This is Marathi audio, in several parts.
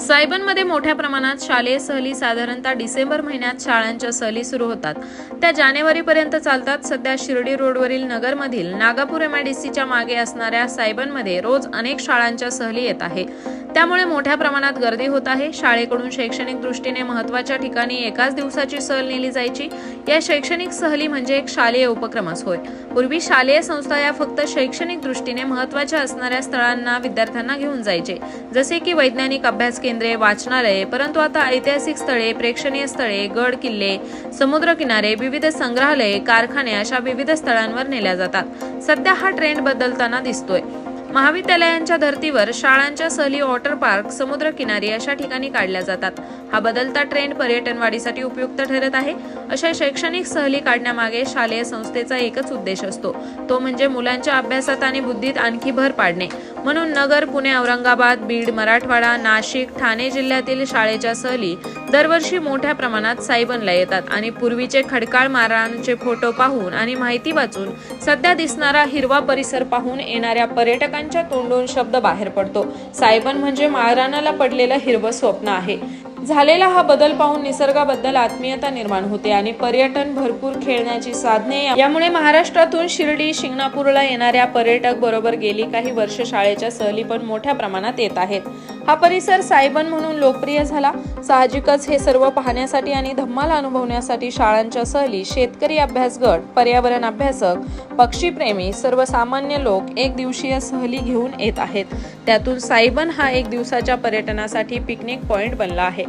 सायबनमध्ये मोठ्या प्रमाणात शालेय सहली साधारणतः डिसेंबर महिन्यात शाळांच्या सहली सुरू होतात. त्या जानेवारीपर्यंत चालतात. सध्या शिर्डी रोडवरील नगरमधील नागापूर एमआयडीसीच्या मागे असणाऱ्या सायबनमध्ये रोज अनेक शाळांच्या सहली येत आहे. त्यामुळे मोठ्या प्रमाणात गर्दी होत आहे. शाळेकडून शैक्षणिक दृष्टीने महत्त्वाच्या ठिकाणी एकाच दिवसाची सहल नेली जायची. या शैक्षणिक सहली म्हणजे एक शालेय उपक्रमच होय. पूर्वी शालेय संस्था या फक्त शैक्षणिक दृष्टीने महत्त्वाच्या असणाऱ्या स्थळांना विद्यार्थ्यांना घेऊन जायचे. जसे की वैज्ञानिक अभ्यास केंद्रे वाचनालये परंतु आता ऐतिहासिक स्थळे प्रेक्षणीय स्थळे गड किल्ले समुद्रकिनारे विविध संग्रहालये कारखाने अशा विविध स्थळांवर नेल्या जातात. सध्या हा ट्रेंड बदलताना दिसतोय. महाविद्यालयांच्या धर्तीवर शाळांच्या सहली वॉटर पार्क समुद्र किनारी अशा ठिकाणी काढल्या जातात. हा बदलता ट्रेंड पर्यटन वाढीसाठी उपयुक्त ठरत आहे. अशा शैक्षणिक सहली काढण्यामागे शालेय संस्थेचा एकच उद्देश असतो. तो म्हणजे मुलांच्या अभ्यासात आणि बुद्धीत आणखी भर पाडणे. म्हणून नगर पुणे औरंगाबाद बीड मराठवाडा नाशिक ठाणे जिल्ह्यातील शाळेच्या सहली दरवर्षी मोठ्या प्रमाणात सायबनला येतात आणि पूर्वीचे खडकाळ मारांचे फोटो पाहून आणि माहिती वाचून सध्या दिसणारा हिरवा परिसर पाहून येणाऱ्या पर्यटकांच्या तोंडून शब्द बाहेर पडतो. सायबन म्हणजे माळरानाला पडलेलं हिरवं स्वप्न आहे. झालेला हा बदल पाहून निसर्गाबद्दल आत्मीयता निर्माण होते आणि पर्यटन भरपूर खेळण्याची साधने यामुळे महाराष्ट्रातून शिर्डी शिंगणापूरला येणाऱ्या पर्यटक बरोबर गेली काही वर्ष शाळेच्या सहली पण मोठ्या प्रमाणात येत आहेत. हा परिसर सायबन म्हणून लोकप्रिय झाला. साहजिकच हे सर्व पाहण्यासाठी आणि धम्माल अनुभवण्यासाठी शाळांच्या सहली शेतकरी अभ्यास गट पर्यावरण अभ्यासक पक्षीप्रेमी सर्वसामान्य लोक एक दिवसीय सहली घेऊन येत आहेत. त्यातून सायबन हा एक दिवसाच्या पर्यटनासाठी पिकनिक पॉइंट बनला आहे.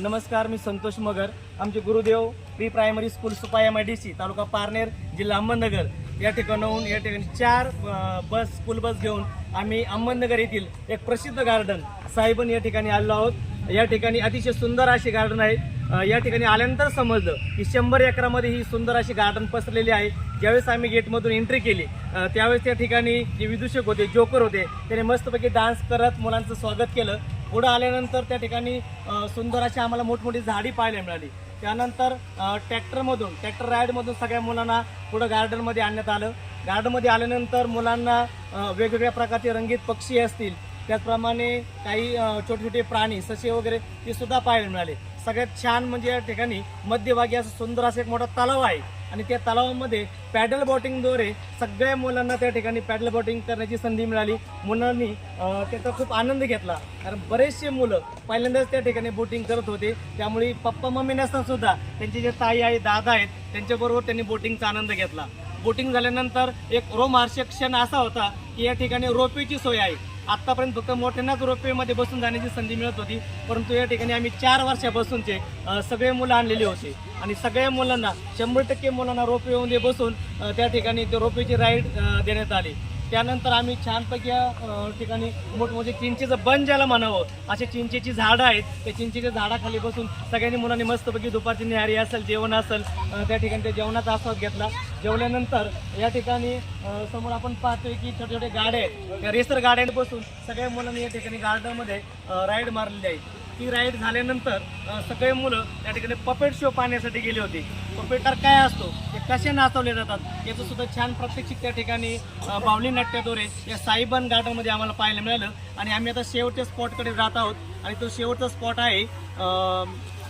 नमस्कार मी संतोष मगर. आमचे Gurudev pre primary school Supa M I D C तालुका पारनेर जिल्हा अहमदनगर. या ठिकाणाहून या ठिकाणी चार बस स्कूल बस घेऊन आम्ही अहमदनगर येथील एक प्रसिद्ध गार्डन साहेबन या ठिकाणी आलो आहोत. या ठिकाणी अतिशय सुंदर अशी गार्डन आहे. या ठिकाणी आल्यानंतर समजलं की शंभर एकरामध्ये ही सुंदर अशी गार्डन पसरलेली आहे. ज्यावेळेस आम्ही गेटमधून एंट्री केली त्यावेळेस त्या ठिकाणी जे विदूषक होते जोकर होते त्याने मस्तपैकी डान्स करत मुलांचं स्वागत केलं. पुढं आल्यानंतर त्या ठिकाणी सुंदर अशी आम्हाला मोठमोठी झाडी पाहायला मिळाली. त्यानंतर ट्रॅक्टरमधून ट्रॅक्टर राईडमधून सगळ्या मुलांना पुढं गार्डनमध्ये आणण्यात आलं. गार्डनमध्ये आल्यानंतर मुलांना वेगवेगळ्या प्रकारचे रंगीत पक्षी असतील. त्याचप्रमाणे काही छोटे छोटे प्राणी ससे वगैरे ते सुद्धा पाहायला मिळाले. सगळ्यात छान म्हणजे या ठिकाणी मध्यभागी असं सुंदर असं एक मोठा तलाव आहे. आणि त्या तलावामध्ये पॅडल बोटिंगद्वारे सगळ्या मुलांना त्या ठिकाणी पॅडल बोटिंग करण्याची संधी मिळाली. मुलांनी त्याचा खूप आनंद घेतला. कारण बरेचसे मुलं पहिल्यांदाच त्या ठिकाणी बोटिंग करत होते. त्यामुळे पप्पा मम्मी नसताना सुद्धा त्यांचे जे ताई आहे दादा आहेत त्यांच्याबरोबर त्यांनी बोटिंगचा आनंद घेतला. बोटिंग झाल्यानंतर एक रोमहर्षक क्षण असा होता की या ठिकाणी रोपेची सोय आहे. आत्तापर्यंत फक्त मोठ्यांनाच रोपवेमध्ये बसून जाण्याची संधी मिळत होती परंतु या ठिकाणी आम्ही चार वर्षापासूनचे सगळे मुलं आणलेले होते. आणि सगळ्या मुलांना शंभर टक्के मुलांना रोपवेमध्ये बसून त्या ठिकाणी ते रोपवेची राईड देण्यात आली. त्यानंतर आम्ही छानपैकी या ठिकाणी मोठमोठे चिंचेचं बन ज्याला म्हणावं असे चिंचेची झाडं आहेत. त्या चिंचेच्या झाडाखाली बसून सगळ्यांनी मुलांनी मस्तपैकी दुपारची निहारी असेल जेवण असेल त्या ठिकाणी त्या जेवणाचा आस्वाद घेतला. जेवल्यानंतर या ठिकाणी समोर आपण पाहतोय की छोटे छोटे गाड्या आहेत. त्या रेसर गाड्यांपासून बसून सगळ्या मुलांनी या ठिकाणी गार्डनमध्ये राईड मारलेली आहे. ती राईड झाल्यानंतर सगळे मुलं त्या ठिकाणी पपेट शो पाहण्यासाठी गेले होते. पपेटर काय असतो? ते कसे नाचवले जातात? याचं सुद्धा छान प्रात्यक्षिक त्या ठिकाणी बावली नाट्याद्वारे या साईबन गार्डनमध्ये आम्हाला पाहायला मिळालं. आणि आम्ही आता शेवटच्या स्पॉटकडे जात आहोत. आणि तो शेवटचा स्पॉट आहे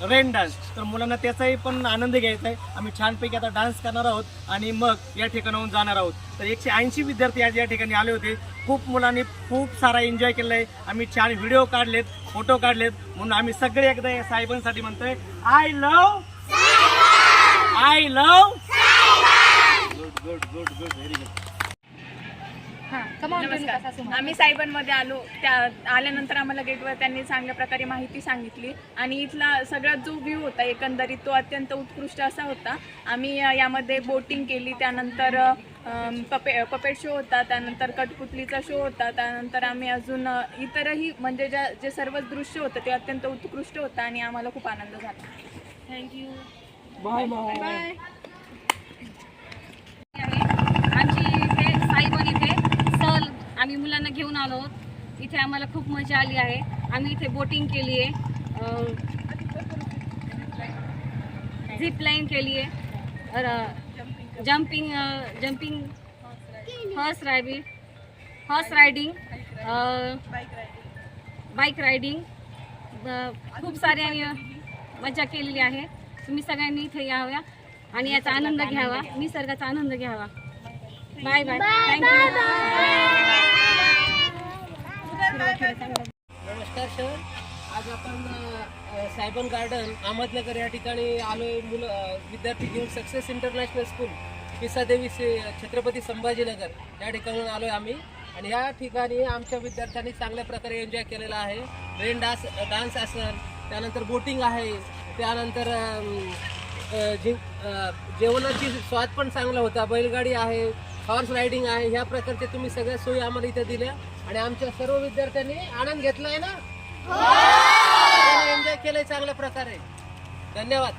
रेन डान्स तर मुलांना त्याचाही पण आनंद घ्यायचा आहे. आम्ही छानपैकी आता डान्स करणार आहोत आणि मग या ठिकाणाहून जाणार आहोत. तर एकशे ऐंशी विद्यार्थी आज या ठिकाणी आले होते. खूप मुलांनी खूप सारा एन्जॉय केला आहे आम्ही छान व्हिडिओ काढलेत फोटो काढलेत. म्हणून आम्ही सगळे एकदा या साहेबांसाठी म्हणतोय I love I love good good good good very good नमस्कार. आम्ही सायबनमध्ये आलो. त्या आल्यानंतर आम्हाला गेटवर त्यांनी चांगल्या प्रकारे माहिती सांगितली. आणि इथला सगळ्यात जो व्ह्यू होता एकंदरीत तो अत्यंत उत्कृष्ट असा होता. आम्ही यामध्ये बोटिंग केली. त्यानंतर पपे पपेट शो होता. त्यानंतर कठपुतलीचा शो होता. त्यानंतर आम्ही अजून इतरही म्हणजे ज्या जे सर्वच दृश्य होतं ते अत्यंत उत्कृष्ट होतं आणि आम्हाला खूप आनंद झाला. थँक्यू बाय बाय बाय आमची इथे साईबन इथे सहल आम्ही मुलांना घेऊन आलो. आहोत इथे आम्हाला खूप मजा आली आहे. आम्ही इथे बोटिंग केली आहे. झिप लाईन केली आहे. Jumping jumping horse riding horse riding bike riding खूप सारे आम्ही मजा केलेली आहे. तुम्ही सगळ्यांनी इथे याव्या आणि याचा आनंद घ्यावा. निसर्गाचा आनंद घ्यावा. बाय बाय थँक्यू नमस्कार सर. आज आपण सायबन गार्डन अहमदनगर या ठिकाणी आलोय मुलं विद्यार्थी घेऊन सक्सेस इंटरनॅशनल स्कूल पिसादेवी से छत्रपती संभाजीनगर. या ठिकाणून आलोय आम्ही. आणि या ठिकाणी आमच्या विद्यार्थ्यांनी चांगल्या प्रकारे एन्जॉय केलेला आहे. रेन डान्स डान्स असेल त्यानंतर बोटिंग आहे. त्यानंतर जे जेवणाची स्वाद पण चांगला होता. बैलगाडी आहे. हॉर्स रायडिंग आहे. ह्या प्रकारचे तुम्ही सगळ्या सोयी आम्हाला इथे दिल्या. आणि आमच्या सर्व विद्यार्थ्यांनी आनंद घेतला आहे ना? हो! एन्जॉय केलंय चांगल्या प्रकारे. धन्यवाद.